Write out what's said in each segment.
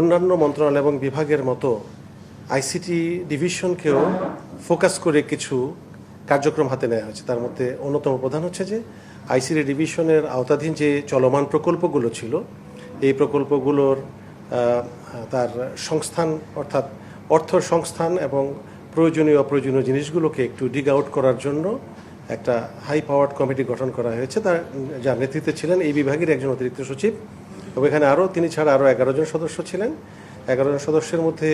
অন্যান্য মন্ত্রণালয় এবং বিভাগের মতো আইসিটি ডিভিশনকেও ফোকাস করে কিছু কার্যক্রম হাতে নেওয়া হয়েছে। তার মধ্যে অন্যতম প্রধান হচ্ছে যে আইসিটি ডিভিশনের আওতাধীন যে চলমান প্রকল্পগুলো ছিল, এই প্রকল্পগুলোর তার সংস্থান অর্থাৎ অর্থ সংস্থান এবং প্রয়োজনীয় অপ্রয়োজনীয় জিনিসগুলোকে একটু ডিগ আউট করার জন্য একটা হাই পাওয়ার্ড কমিটি গঠন করা হয়েছে। তার, যার নেতৃত্বে ছিলেন এই বিভাগের একজন অতিরিক্ত সচিব এবং এখানে আরও তিনি ছাড়া আরও এগারো জন সদস্য ছিলেন। এগারো জন সদস্যের মধ্যে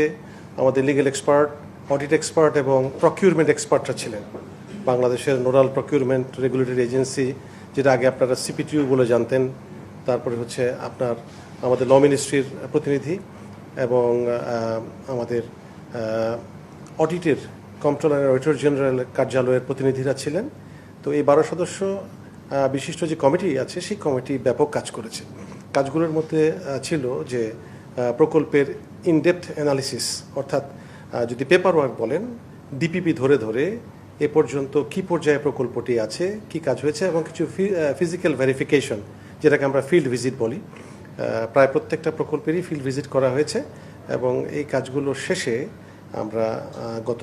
আমাদের লিগেল এক্সপার্ট অডিট এক্সপার্ট এবং প্রকিউরমেন্ট এক্সপার্টরা ছিলেন। বাংলাদেশের নোডাল প্রকিউরমেন্ট রেগুলেটরি এজেন্সি যেটা আগে আপনারা সিপিটিউ বলে জানতেন, তারপরে হচ্ছে আপনার আমাদের ল মিনিস্ট্রির প্রতিনিধি এবং আমাদের অডিটের কন্ট্রোলার অডিটর জেনারেল কার্যালয়ের প্রতিনিধিরা ছিলেন। তো এই বারো সদস্য বিশিষ্ট যে কমিটি আছে, সেই কমিটি ব্যাপক কাজ করেছে। কাজগুলোর মধ্যে ছিল যে প্রকল্পের ইনডেপথ অ্যানালিসিস অর্থাৎ যদি পেপার ওয়ার্ক বলেন ডিপিপি ধরে ধরে এ পর্যন্ত কি পর্যায়ে প্রকল্পটি আছে, কি কাজ হয়েছে এবং কিছু ফিজিক্যাল ভেরিফিকেশন যেটাকে আমরা ফিল্ড ভিজিট বলি প্রায় প্রত্যেকটা প্রকল্পেরই ফিল্ড ভিজিট করা হয়েছে এবং এই কাজগুলো শেষে আমরা গত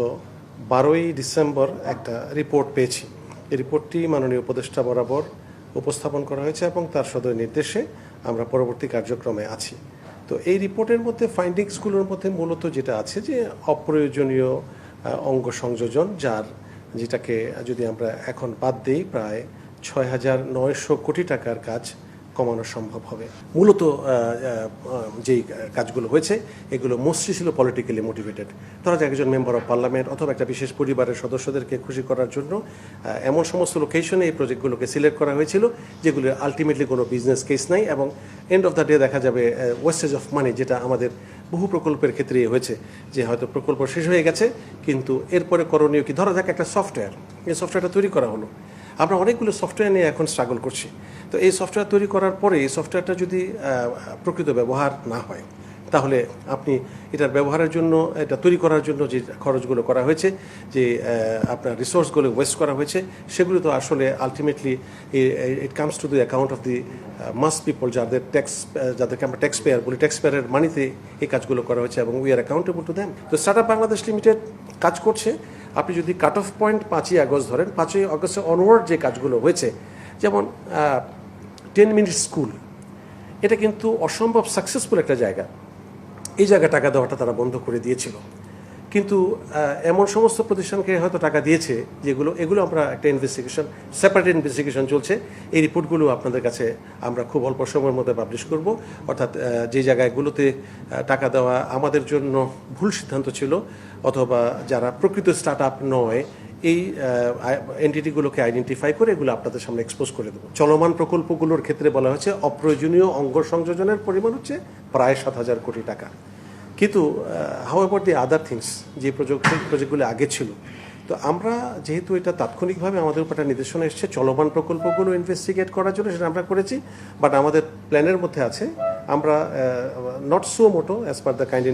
বারোই ডিসেম্বর একটা রিপোর্ট পেয়েছি। এই রিপোর্টটি মাননীয় উপদেষ্টা বরাবর উপস্থাপন করা হয়েছে এবং তার সদয় নির্দেশে আমরা পরবর্তী কার্যক্রমে আছি। তো এই রিপোর্টের মধ্যে ফাইন্ডিংসগুলোর মধ্যে মূলত যেটা আছে যে অপ্রয়োজনীয় অঙ্গ সংযোজন যার, যেটাকে যদি আমরা এখন বাদ দিই, প্রায় ছয় হাজার নয়শো কোটি টাকার কাজ কমানো সম্ভব হবে। মূলত যেই কাজগুলো হয়েছে, এগুলো মোস্টলি ছিল পলিটিক্যালি মোটিভেটেড ধরা যাক একজন মেম্বার অফ পার্লামেন্ট অথবা একটা বিশেষ পরিবারের সদস্যদেরকে খুশি করার জন্য এমন সমস্ত লোকেশনে এই প্রজেক্টগুলোকে সিলেক্ট করা হয়েছিল যেগুলো আলটিমেটলি কোনো বিজনেস কেস নাই এবং এন্ড অফ দ্য ডে দেখা যাবে ওয়েস্টেজ অফ মানি যেটা আমাদের বহু প্রকল্পের ক্ষেত্রে হয়েছে, যে হয়তো প্রকল্প শেষ হয়ে গেছে, কিন্তু এরপরে করণীয় কি? ধরা যাক একটা সফটওয়্যার এই সফটওয়্যারটা তৈরি করা হলো। আমরা অনেকগুলো সফটওয়্যার নিয়ে এখন স্ট্রাগল করছি। তো এই সফটওয়্যার তৈরি করার পরে এই সফটওয়্যারটা যদি প্রকৃত ব্যবহার না হয়, তাহলে আপনি এটার ব্যবহারের জন্য, এটা তৈরি করার জন্য যে খরচগুলো করা হয়েছে, যে আপনার রিসোর্সগুলো ওয়েস্ট করা হয়েছে, সেগুলো তো আসলে ultimately it comes to the account of the mass people যাদের ট্যাক্স যাদেরকে আমরা ট্যাক্স পেয়ার বলি ট্যাক্স পেয়ারের মানিতে এই কাজগুলো করা হয়েছে এবং we are accountable to them তো স্টার্ট আপ বাংলাদেশ লিমিটেড কাজ করছে আপনি যদি কাট অফ পয়েন্ট পাঁচই আগস্ট ধরেন, পাঁচই আগস্টে অনওয়ার্ড যে কাজগুলো হয়েছে, যেমন টেন মিনিট স্কুল এটা কিন্তু অসম্ভব সাকসেসফুল একটা জায়গা। এই জায়গায় টাকা দেওয়াটা তারা বন্ধ করে দিয়েছিল। কিন্তু এমন সমস্ত প্রতিষ্ঠানকে হয়তো টাকা দিয়েছে যেগুলো, এগুলো আমরা একটা ইনভেস্টিগেশন সেপারেট ইনভেস্টিগেশন চলছে। এই রিপোর্টগুলো আপনাদের কাছে আমরা খুব অল্প সময়ের মধ্যে পাবলিশ করব। অর্থাৎ যে জায়গাগুলোতে টাকা দেওয়া আমাদের জন্য ভুল সিদ্ধান্ত ছিল, অথবা যারা প্রকৃত স্টার্ট আপ নয়, এই এন্টিটিগুলোকে আইডেন্টিফাই করে এগুলো আপনাদের সামনে এক্সপোজ করে দেবো। চলমান প্রকল্পগুলোর ক্ষেত্রে বলা হয়েছে, অপ্রয়োজনীয় অঙ্গ সংযোজনের পরিমাণ হচ্ছে প্রায় সাত হাজার কোটি টাকা। কিন্তু how about the other things যে প্রজেক্ট প্রজেক্টগুলো আগে ছিল। তো আমরা যেহেতু এটা তাৎক্ষণিকভাবে আমাদের উপর একটা নির্দেশনা এসছে, চলমান প্রকল্পগুলো ইনভেস্টিগেট করার জন্য সেটা আমরা করেছি বাট আমাদের প্ল্যানের মধ্যে আছে। আমরা not so motto as per the kind